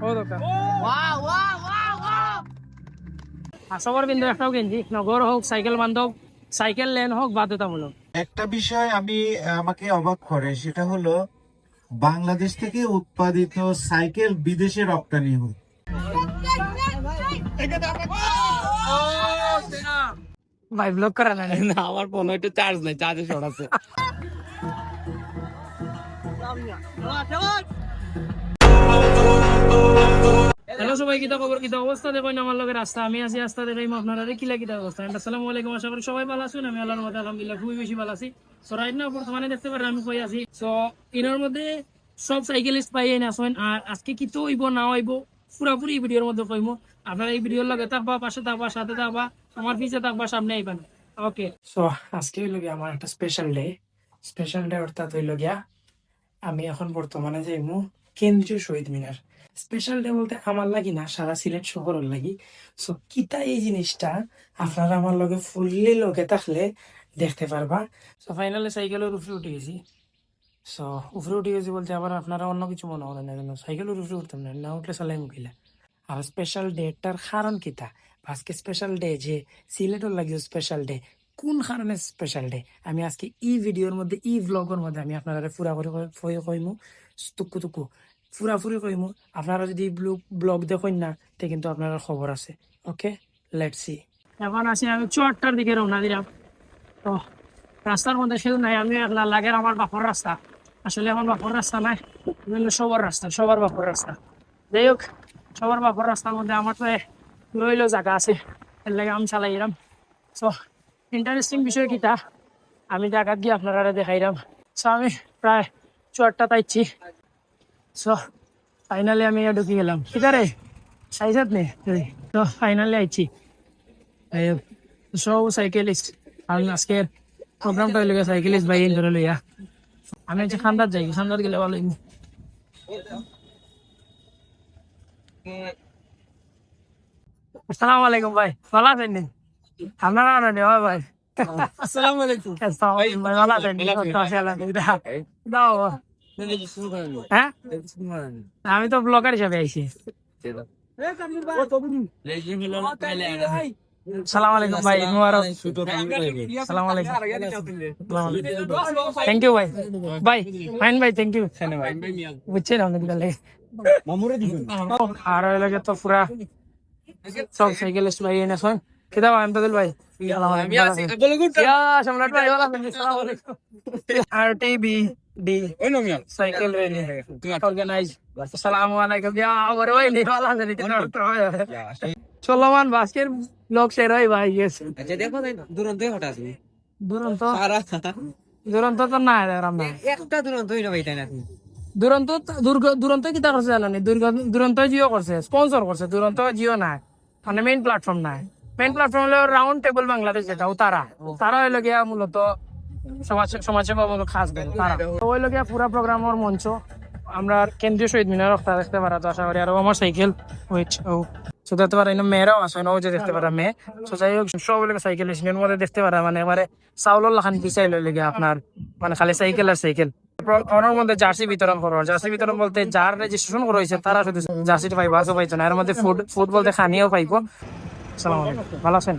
ও বিন্দু একটাও গেঞ্জি নগর হোক সাইকেল বান্ধব সাইকেল লেন হোক বাধ্যতামূলক একটা বিষয় আমি আমাকে অবাক করে সেটা হলো বাংলাদেশ থেকে উৎপাদিত সাইকেল বিদেশে রপ্তানি হোক ভাই ব্লক করা না না আমার ফোন একটু চার্জ নাই চার্জে শর্ট আছে। সবাই কিতা খবর কিতা অবস্থা দেখুন আমার লগে রাস্তা, আমি আছি রাস্তা দেখাইম আপনারা কিলা কিতা অবস্থা? আসসালামু আলাইকুম, আশা করি সবাই ভালো আছেন, আমি আল্লাহর মধ্যে আলহামদুলিল্লাহ খুবই বেশি ভালো আছি। সো রাইট না বর্তমানে দেখতে পারেন আমি কই আছি। সো ইনার মধ্যে সব সাইকেলিস্ট পাই না আসেন আর আজকে কি তো হইব না হইব পুরাপুরি এই ভিডিওর মধ্যে কইমু। আপনারা এই ভিডিওর লগে থাকবা, পাশে থাকবা, সাথে থাকবা, আমার পিছে থাকবা, সামনে আইবেন ওকে সো আজকে হইল গিয়া আমার একটা স্পেশাল ডে স্পেশাল ডে অর্থাৎ হইল গিয়া আমি এখন বর্তমানে যাইমু কেন্দ্রীয় শহীদ মিনার। স্পেশাল ডে বলতে আমার লাগি না, সারা সিলেট শহরের লাগি। সো কিতা এই জিনিসটা? আপনারা আমার লগে ফুললি লগে থাকলে দেখতে পারবা। সো ফাইনালি সাইকেলের উপরে উঠে গেছি। সো উপরে উঠে গেছি বলতে আবার আপনারা অন্য কিছু মনে করেন না কেন সাইকেলের উপরে উঠতাম না না উঠলে চালাই মুখিলা আর স্পেশাল ডেটার কারণ কিতা আজকে স্পেশাল ডে যে সিলেটের লাগে স্পেশাল ডে কোন কারণে স্পেশাল ডে আমি আজকে ই ভিডিওর মধ্যে ই ব্লগের মধ্যে আমি আপনারা পুরা করে কই- কইমু? টুকু টুকু। পুরাপুরি কইমু আপনারা যদি ব্লগ দেখেন না, তে কিন্তু আপনারা খবর আছে। ওকে লেট সি এখন আছি আমি চুয়াটটার দিকে রওনা দিলাম। তো রাস্তার মধ্যে শুধু নাই, আমি একলা লাগের আমার বাপর রাস্তা আসলে আমার বাপর রাস্তা নাই সবার রাস্তা সবার বাপর রাস্তা যাই হোক সবার বাপর রাস্তার মধ্যে আমার তো রইল জায়গা আছে। এর লাগে আমি চালাইলাম সো ইন্টারেস্টিং বিষয় কিটা। আমি জায়গাত গিয়ে আপনারা দেখাইলাম সো আমি প্রায় চুয়াটটা তাইছি সো ফাইনালি আমি ইয়া ঢুকে গেলাম। আছে সাইজাত নে? তো ফাইনালি আইছি। সব সাইকেলিস্ট আর আজকের প্রোগ্রামটা হইলে সাইকেলিস্ট ভাই ধরে লইয়া। আমি হচ্ছে খান্দার যাই খান্দার গেলে ভালো। আসসালামু আলাইকুম ভাই ভালো আছেন নি? আপনারা ভালো নেই ভাই। আসসালামু আলাইকুম ভাই ভালো আছেন দাও। হ্যাঁ? আমি তো ব্লগার হিসাবে আইছি। সালাম আলাইকুম ভাই মুবারক। সালাম আলাইকুম। থ্যাংক ইউ ভাই। ভাই। ফাইন ভাই থ্যাংক ইউ বুঝছেন আপনাদের আর লাগে তো পুরা সব সাইকেলিস্ট ভাই এনে শোন। কিতা ভাই? আমতাদুল ভাই ইয়া সম্রাট ভাই ভালো আছেন আসসালামু আলাইকুম নি চলমান বাস্কের লোক শের হয় ভাই গেছে আচ্ছা দেখো তাই না দুরন্ত হঠাৎ দুরন্ত? দুরন্ত তো না আমরা একটা দুরন্ত হইল ভাই তাই না তুমি? দুরন্ত দুর্গ দুরন্ত কিতা করছে দুর্গ দুরন্ত জিও করছে স্পন্সর করছে দুরন্ত জিও নাই। মানে মেইন প্ল্যাটফর্ম নাই। মেইন প্ল্যাটফর্ম হলো রাউন্ড টেবিল বাংলাদেশ যেটা তারা তারা হইল গিয়া মূলত দেন তারা। পুরা প্রোগ্রামের মঞ্চ আমরা কেন্দ্রীয় শহীদ মিনার রক্তা দেখতে পারা তো আশা করি আর আমার সাইকেল উইচ ও দেখতে পারা এনে মেয়েরাও আছে না যে দেখতে পারা মেয়ে। তো যাই হোক সব হইল সাইকেল এর মধ্যে দেখতে পারা মানে এবারে চাউলের লাখান পিছাই লইলে আপনার মানে খালি সাইকেল আর সাইকেল ওনার মধ্যে জার্সি বিতরণ করব জার্সি বিতরণ বলতে যার রেজিস্ট্রেশন করা হয়েছে তারা শুধু জার্সিটা পাইবো আজও পাইতো না। এর মধ্যে ফুড ফুড বলতে খানিও পাইবো। সালাম আলাইকুম। ভালো আছেন?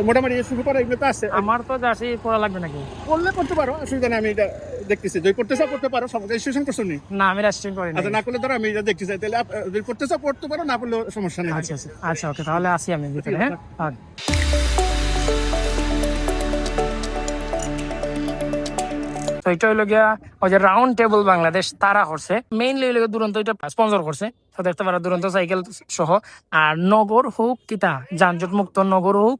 মোটামুটি শুরু করা এগুলো তো আছে। আমার তো জার্সি পড়া লাগবে নাকি? করলে করতে পারো অসুবিধা নেই আমি এটা দেখতেছি। যদি করতে চাও করতে পারো সব রেজিস্ট্রেশন করছ নি? না আমি রেজিস্ট্রেশন করি না আচ্ছা না করলে ধরো আমি এটা দেখতে চাই তাহলে যদি করতে চাও করতে পারো না করলে সমস্যা নেই। আচ্ছা আচ্ছা। আচ্ছা ওকে তাহলে আসি আমি ভিতরে হ্যাঁ? তো এটা হইল গিয়া ওই যে রাউন্ড টেবল বাংলাদেশ, তারা করছে। মেইনলি হইল দুরন্ত এটা স্পন্সর করছে। তো দেখতে পারো দুরন্ত সাইকেল সহ। আর নগর হোক কিতা যানজট মুক্ত নগর হোক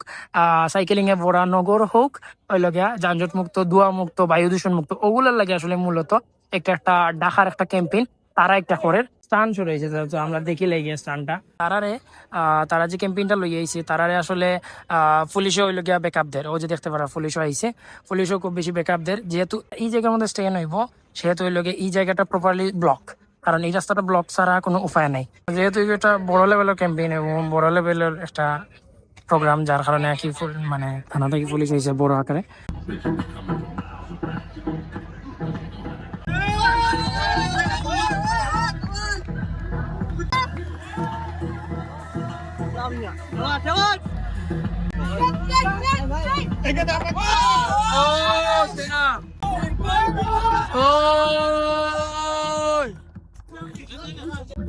সাইকেলিং এ ভরা নগর হোক, হইল গিয়া যানজট মুক্ত ধোয়া মুক্ত বায়ু দূষণ মুক্ত ওগুলোর লাগে আসলে মূলত একটা একটা ডাকার একটা ক্যাম্পেইন তারা একটা করে। স্টান শুরু হয়েছে তো আমরা দেখি লেগে স্টানটা তারারে তারা যে ক্যাম্পেইনটা লই আইছে, তারারে আসলে পুলিশও হইল গিয়া ব্যাকআপ দের ও যে দেখতে পারা, পুলিশও আইছে। পুলিশও খুব বেশি ব্যাকআপ দের যেহেতু এই জায়গার মধ্যে স্টে হইব সেহেতু হইল গিয়ে এই জায়গাটা প্রপারলি ব্লক কারণ এই রাস্তাটা ব্লক ছাড়া কোনো উপায় নাই। যেহেতু এটা বড় লেভেলের ক্যাম্পেইন এবং বড় লেভেলের একটা প্রোগ্রাম যার কারণে ফুল- মানে থানা থেকে পুলিশ হয়েছে বড় আকারে।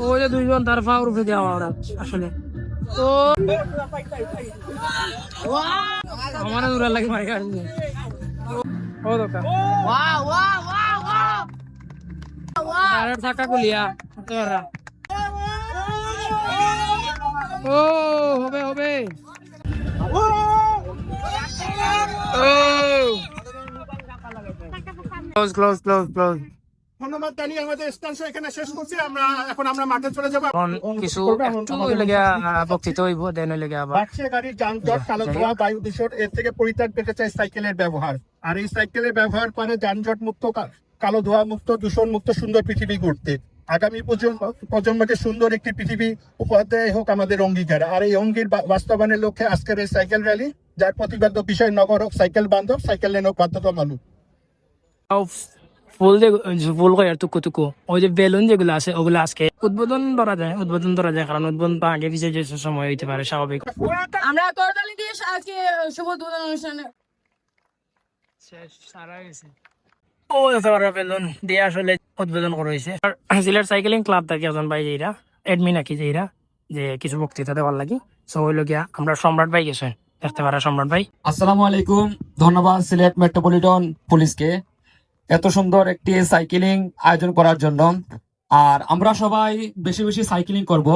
ওই যে দুইজন তার ফাউর উপরে দেওয়া ওরা আসলে। ও আমার দূর লাগে মারি কাটছে ও দোকা। আরে থাকা কুলিয়া তোরা ও হবে হবে। ক্লোজ ক্লোজ ক্লোজ ক্লোজ ধন্যবাদ জানিয়ে আমাদের স্থান এখানে শেষ করছি। আমরা এখন আমরা মাঠে চলে যাব। এখন কিছু একটু হইলে বক্তৃতা হইব দেন হইলে আবার। বাড়ছে গাড়ির যানজট কালো ধোয়া বায়ু দূষণ এর থেকে পরিত্রাণ পেতে চাই সাইকেলের ব্যবহার। আর এই সাইকেলের ব্যবহার করে যানজট মুক্ত কালো ধোয়া মুক্ত দূষণ মুক্ত সুন্দর পৃথিবী গড়তে। আগামী প্রজন্ম প্রজন্মকে সুন্দর একটি পৃথিবী উপহার দেয় হোক আমাদের অঙ্গীকার। আর এই অঙ্গীর বাস্তবায়নের লক্ষ্যে আজকের এই সাইকেল র্যালি যার প্রতিবাদ্য বিষয় নগর হোক সাইকেল বান্ধব সাইকেল লেন হোক বাধ্যতামূলক। ফুল যে ফুল কয় আর টুকু টুকু। ওই যে বেলুন যেগুলো আছে ওগুলো আজকে উদ্বোধন ধরা যায় উদ্বোধন ধরা যায় কারণ উদ্বোধন তো আগে পিছিয়ে যে সময় হইতে পারে স্বাভাবিক। আমরা করতালি দিয়ে আজকে শুভ উদ্বোধন অনুষ্ঠানে সারা গেছে সম্রাট ভাই সম্রাট ভাই আসসালামু আলাইকুম। ধন্যবাদ মেট্রোপলিটন পুলিশকে এত সুন্দর একটি সাইকেলিং আয়োজন করার জন্য। আর আমরা সবাই বেশি বেশি সাইকেলিং করব।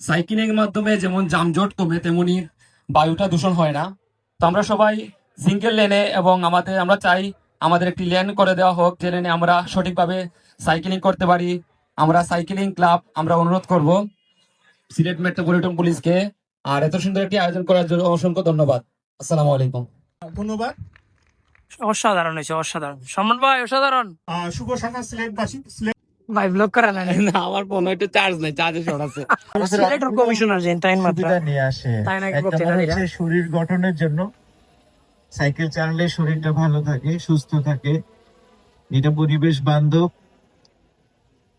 সাইকেলিং এর মাধ্যমে যেমন যানজট কমে, তেমনি বায়ুটা দূষণ হয় না। তো আমরা সবাই সিঙ্গেল লেনে এবং আমাদের, আমরা চাই আমাদের একটি লেন করে দেওয়া হোক যে লেনে আমরা সঠিকভাবে সাইকেলিং করতে পারি আমরা সাইকেলিং ক্লাব আমরা অনুরোধ করব সিলেট মেট্রোপলিটন পুলিশকে। আর এত সুন্দর একটি আয়োজন করার জন্য অসংখ্য ধন্যবাদ। আসসালামু আলাইকুম। ধন্যবাদ। অসাধারণ হয়েছে অসাধারণ। সম্রাট ভাই অসাধারণ। শুভ সকাল সিলেটবাসী। সিলেট ভাই ব্লগ করা না না আমার ফোন একটু চার্জ নাই চার্জে শর্ট আছে। সিলেটের কমিশনার তাই মাত্র নিয়ে আসে। তাই শরীর গঠনের জন্য সাইকেল চালালে শরীরটা ভালো থাকে, সুস্থ থাকে, এটা পরিবেশ বান্ধব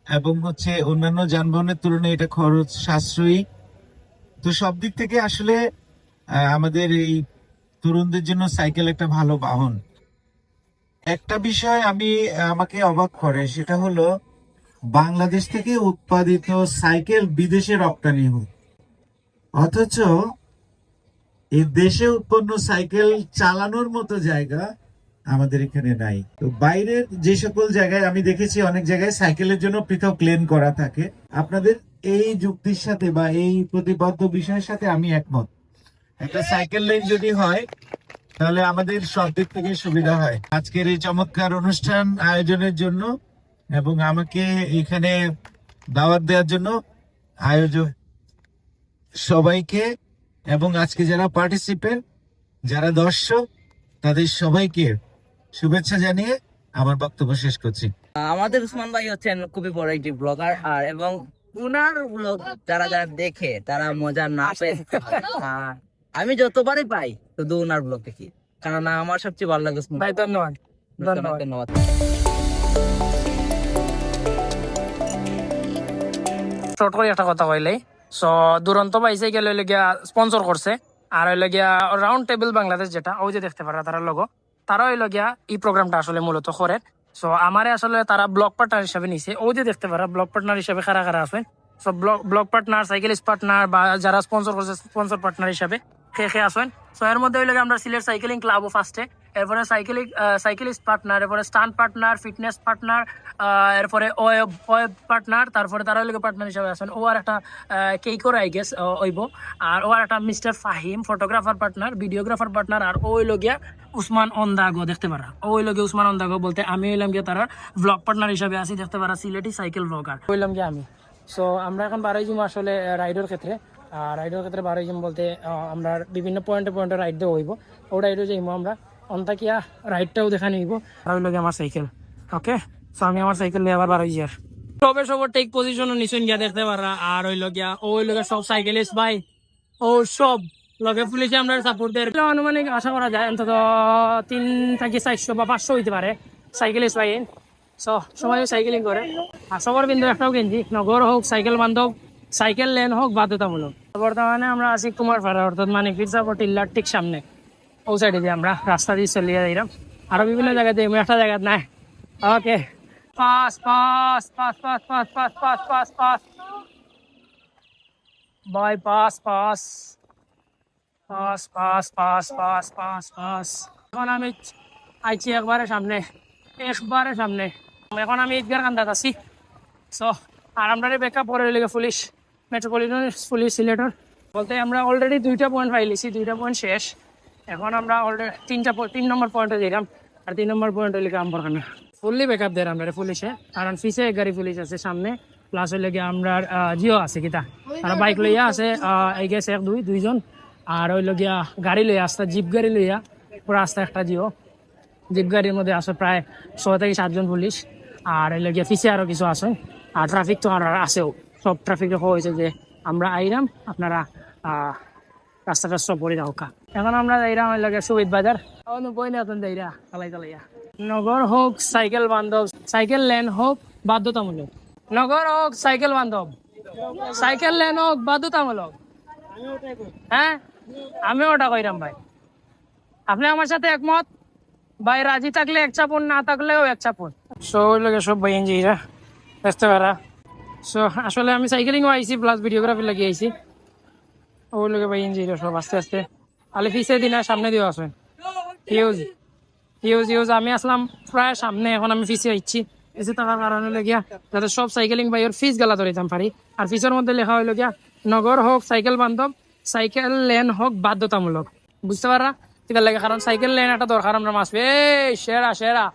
এবং হচ্ছে অন্যান্য যানবাহনের তুলনায় এটা খরচ সাশ্রয়ী। তো সব দিক থেকে আসলে আমাদের এই তরুণদের জন্য সাইকেল একটা ভালো বাহন। একটা বিষয় আমি আমাকে অবাক করে, সেটা হলো বাংলাদেশ থেকে উৎপাদিত সাইকেল বিদেশে রপ্তানি হয়। অথচ এই দেশে উৎপন্ন সাইকেল চালানোর মতো জায়গা আমাদের এখানে নাই। তো বাইরের যে সকল জায়গায় আমি দেখেছি, অনেক জায়গায় সাইকেলের জন্য পৃথক লেন করা থাকে। আপনাদের এই যুক্তির সাথে বা এই প্রতিবদ্ধ বিষয়ের সাথে আমি একমত। একটা সাইকেল লেন যদি হয়, তাহলে আমাদের সব দিক থেকে সুবিধা হয়। আজকের এই চমৎকার অনুষ্ঠান আয়োজনের জন্য এবং আমাকে এখানে দাওয়াত দেওয়ার জন্য আয়োজক সবাইকে এবং আজকে যারা পার্টিসিপেন্ট যারা দর্শক তাদের সবাইকে শুভেচ্ছা জানিয়ে আমার বক্তব্য শেষ করছি। আমাদের উসমান ভাই হচ্ছেন খুবই বড় একটি ব্লগার আর এবং উনার ব্লগ যারা যারা দেখে তারা মজা না পেয়ে আমি যতবারই পাই শুধু উনার ব্লগ দেখি। কারণ আমার সবচেয়ে ভালো লাগে উসমান ভাই ধন্যবাদ। ধন্যবাদ। ধন্যবাদ। শর্ট করে একটা কথা কইলে সো দুরন্ত বাইসাইকেল হইলে গিয়া স্পন্সর করছে। আর হইলে গিয়া রাউন্ড টেবিল বাংলাদেশ যেটা, ওই যে দেখতে পারে তারা লগো তারা হইলে গিয়া এই প্রোগ্রামটা আসলে মূলত করে। সো আমারে আসলে তারা ব্লক পার্টনার হিসাবে নিছে। ওই যে দেখতে পারে ব্লক পার্টনার হিসাবে কারা কারা আছে so block block partner cyclist partner বা যারা স্পন্সর করছে স্পন্সর পার্টনার হিসাবে। খে খে আসেন। সো এর মধ্যে হইলে আমরা সিলেট সাইকেলিং ক্লাবও ফার্স্টে এরপরে সাইকেলিং সাইকেলিস্ট পার্টনার এরপরে স্টান পার্টনার ফিটনেস পার্টনার এরপরে ওয়েব পার্টনার তারপরে তারা হইলে পার্টনার হিসাবে আছেন ও আর একটা কেকর আই গেস ওইব আর ও আর একটা mister Fahim photographer partner videographer partner আর ও হইল গিয়া উসমান অন্দাগো, দেখতে পারা। ও হইল গিয়া উসমান অন্দাগো বলতে আমি হইলাম গিয়া তার ব্লগ পার্টনার হিসাবে আছি, দেখতে পারা, সিলেটি সাইকেল ব্লগার হইলাম গিয়া আমি। সো আমরা এখন বারোই জুম আসলে রাইডের ক্ষেত্রে। রাইডের ক্ষেত্রে বারোই জুম বলতে আমরা বিভিন্ন পয়েন্টে পয়েন্টে রাইড দেওয়া হইব ও রাইডও যাইব আমরা। অন্তাকিয়া রাইডটাও দেখা নিব। আর গিয়া আমার সাইকেল ওকে সো আমি আমার সাইকেল নিয়ে আবার বারোই যার সবে সবার টেক পজিশনও নিচুন গিয়া দেখতে পারা আর হইল গিয়া ও হইল গিয়া সব সাইকেলিস্ট ভাই। ও সব। লগে পুলিশে আমরা সাপোর্ট দেয়। আনুমানিক আশা করা যায় অন্তত তিন থেকে চারশো বা পাঁচশো হইতে পারে সাইকেলিস্ট ভাই। সো সবাই সাইকেলিং করে। আর সবার বিন্দু একটাও গেঞ্জি। নগর হোক সাইকেল বান্ধব। সাইকেল লেন হোক বাধ্যতামূলক বর্তমানে আমরা আছি কুমারপাড়া অর্থাৎ মানে ফিরসাপুর টিল্লার ঠিক সামনে ও সাইডে দিয়ে আমরা রাস্তা দিয়ে চলিয়ে যাইলাম আরও বিভিন্ন জায়গাতে একটা জায়গা নাই okay pass pass pass pass pass pass pass pass pass bye pass pass pass pass pass pass pass এখন আমি আইছি একবারে সামনে একবারে সামনে এখন আমি ঈদগার কান্দাত আছি সো আর আমরা ব্যাকআপ করে লেগে পুলিশ মেট্রোপলিটন পুলিশ সিলেটর বলতে আমরা অলরেডি দুইটা পয়েন্ট পাইলিছি দুইটা পয়েন্ট শেষ। এখন আমরা অলরেডি তিনটা তিন নম্বর পয়েন্টে দিলাম, আর তিন নম্বর পয়েন্ট হইলে আমবরখানা ফুললি ব্যাকআপ দেয় আমরা পুলিশে কারণ ফিসে এক গাড়ি পুলিশ আছে সামনে প্লাস হইলে গিয়ে আমরা জিও আছে কিতা? আর বাইক লইয়া আছে এই গেছে এক, দুই, দুইজন। আর হইল গিয়া গাড়ি লইয়া, আসতে জিপ গাড়ি লইয়া, পুরো রাস্তা একটা জিও। জিপ গাড়ির মধ্যে আছে প্রায় ছয় থেকে সাতজন পুলিশ। আর হইল গিয়া ফিসে আরও কিছু আছে। আর ট্রাফিক তো আর আছেও। সব ট্রাফিক রাখা হয়েছে যে আমরা আইরাম আপনারা সব পরে যাও কা। এখন আমরা যাইরাম হইল গিয়া সুবিধ বাজার। বই না এখন যাইরা চালাই চালাইয়া নগর হোক সাইকেল বান্ধব সাইকেল লেন হোক, বাধ্যতামূলক। নগর হোক সাইকেল বান্ধব। সাইকেল লেন হোক, বাধ্যতামূলক। হ্যাঁ? আমিও ওটা কইরাম ভাই। আপনি আমার সাথে একমত? ভাই, রাজি থাকলে এক চাপুন, না থাকলেও এক চাপুন। সো ওই লোকে সব ভাই ইঞ্জিরা ব্যস্ত করা সো আসলে আমি সাইকেলিংও আইছি প্লাস ভিডিওগ্রাফি লাগি আইছি। ওই লোকে ভাই ইঞ্জিরা সব আস্তে আস্তে। আলে ফিসে দিনা সামনে দিয়ে আসেন হিউজ হিউজ হিউজ আমি আসলাম প্রায় সামনে, এখন আমি ফিসে আইছি। এসে থাকার কারণে লগিয়া যাতে সব সাইকেলিং বাইয়ের ফিস গেলা ধরিতাম পারি। আর ফিসের মধ্যে লেখা হইল গিয়া, নগর হোক সাইকেল বান্ধব সাইকেল লেন হোক, বাধ্যতামূলক। বুঝতে পারা ঠিক লাগে, কারণ সাইকেল লেন একটা দরকার আমরা মাস এই, সেরা সেরা।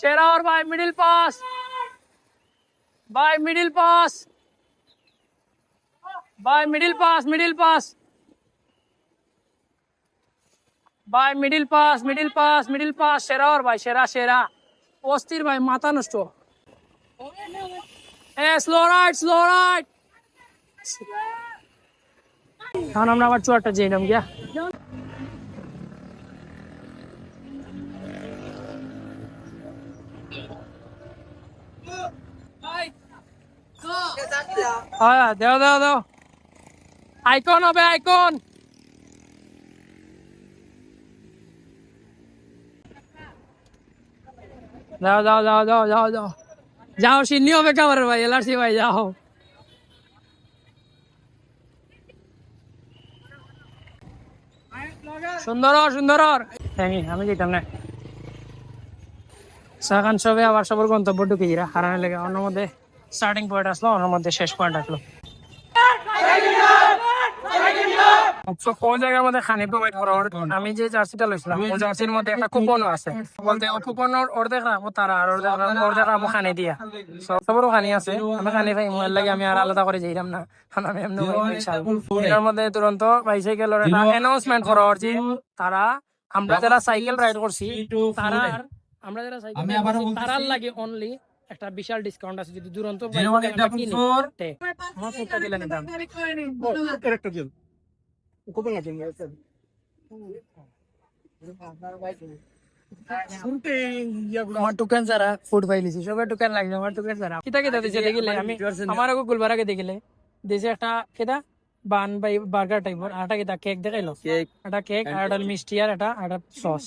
সেরা ওর ভাই মিডিল পাস ভাই মিডিল পাস ভাই মিডিল পাস মিডিল পাস ভাই middle pass middle pass middle pass সেরা ওর ভাই সেরা সেরা অস্থির ভাই মাথা নষ্ট এ স্লো রাইট স্লো রাইট এখন আমরা আবার চুয়ারটা যাইলাম গিয়া হ্যাঁ দেও দেও দেও। আইকন হবে আইকন যাও যাও যাও যাও যাও যাও। যাও, সিন্নি হবে কাবার ভাই, এলআরসি ভাই, যাও। সুন্দর সুন্দর হ্যাঁ আমি যেতাম না। সাকান সবে আবার সবার গন্তব্য ঢুকে যারা হারানো লেগে, অন্য মধ্যে। স্টার্টিং পয়েন্ট আসলো অন্য মধ্যে শেষ পয়েন্ট আসলো। কোন জায়গার মধ্যে খানি প্রোভাইড করা আমি যে জার্সিটা লইছিলাম ওই জার্সির মধ্যে একটা কুপনও আছে। বলতে ও কুপনের অর্ধেক রাখব তারা আর অর্ধেক অর্ধেক রাখব খানি দিয়া। সব খানি আছে। আমি খানি পাই মোবাইল লাগে আমি আর আলাদা করে যাইলাম না। কারণ আমি এমনি এটার মধ্যে তুরন্ত বাইসাইকেলের একটা অ্যানাউন্সমেন্ট করা হচ্ছে তারা আমরা যারা সাইকেল রাইড করছি তারা আমরা যারা সাইকেল তারার লাগে অনলি একটা বিশাল ডিসকাউন্ট আছে যদি দুরন্ত bicycle আমরা কিনি তে, আমার ফোনটা দিলে নিতাম আমার দোকান যারা ফুড পাইলিছি সবার দোকান লাগছে আমার দোকান যারা কিতা কিতা দিছে দেখিলে আমি আমার আগে গুলবারাকে দেখিলে দিছে একটা কিতা বান বাই বার্গার টাইপের আর একটা কিতা কেক দেখাইলো। একটা কেক আর একটা মিষ্টি আর একটা আর একটা সস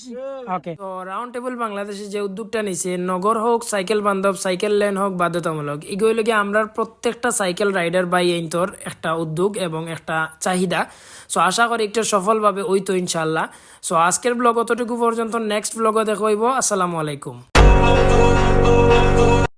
ওকে তো রাউন্ড টেবিল বাংলাদেশে যে উদ্যোগটা নিছে নগর হোক সাইকেল বান্ধব সাইকেল লেন হোক বাধ্যতামূলক এগুলো লাগে আমরা প্রত্যেকটা সাইকেল রাইডার বাই এইন্তর একটা উদ্যোগ এবং একটা চাহিদা। সো আশা করি একটু সফলভাবে ওই তো ইনশাল্লাহ সো আজকের ব্লগ অতটুকু পর্যন্ত নেক্সট ব্লগও দেখব আসসালামু আলাইকুম।